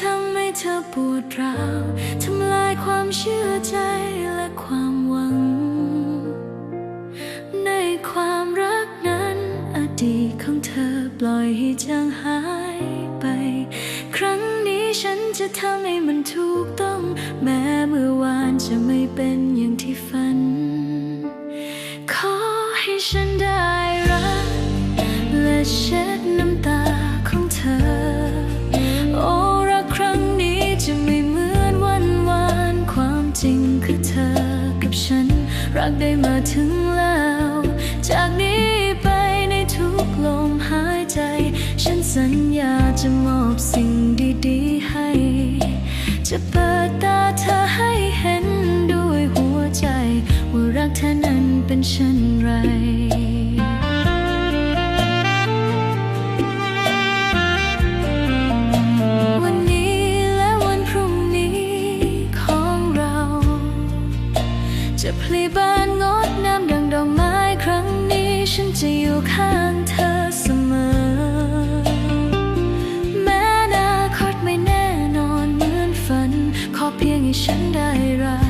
ทำให้เธอปวดร้าวทำลายความเชื่อใจและความหวัง ในความรักนั้นอดีตของเธอปล่อยให้จางหายไป ครั้งนี้ฉันจะทำให้มันถูกต้อง แม้เมื่อวานจะไม่เป็นอย่างที่ฝัน จริงคือเธอกับฉัน รักได้มาถึงแล้ว จากนี้ไปในทุกลมหายใจ ฉันสัญญาจะมอบสิ่งดีๆให้ จะเปิดตาเธอให้เห็นด้วยหัวใจ ว่ารักเธอนั้นเป็นเช่นไร จะพลีบานงดงามดังดอกไม้ครั้งนี้ ฉันจะอยู่ข้างเธอเสมอ แม้นาคตไม่แน่นอนเหมือนฝัน ขอเพียงให้ฉันได้รัก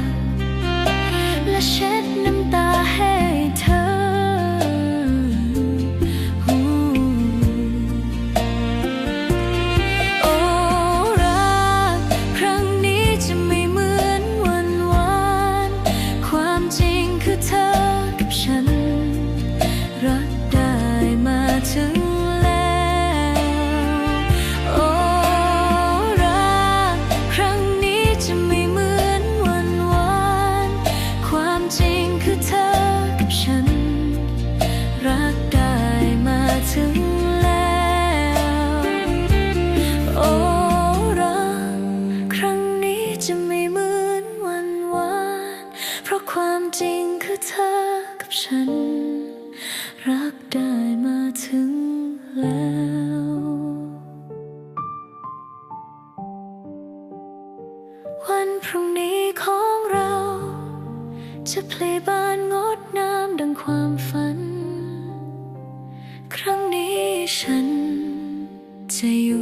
จริงคือเธอกับฉัน รักได้มาถึงแล้ว วันพรุ่งนี้ของเรา จะเพลบานงดงามดังความฝัน ครั้งนี้ฉันจะอยู่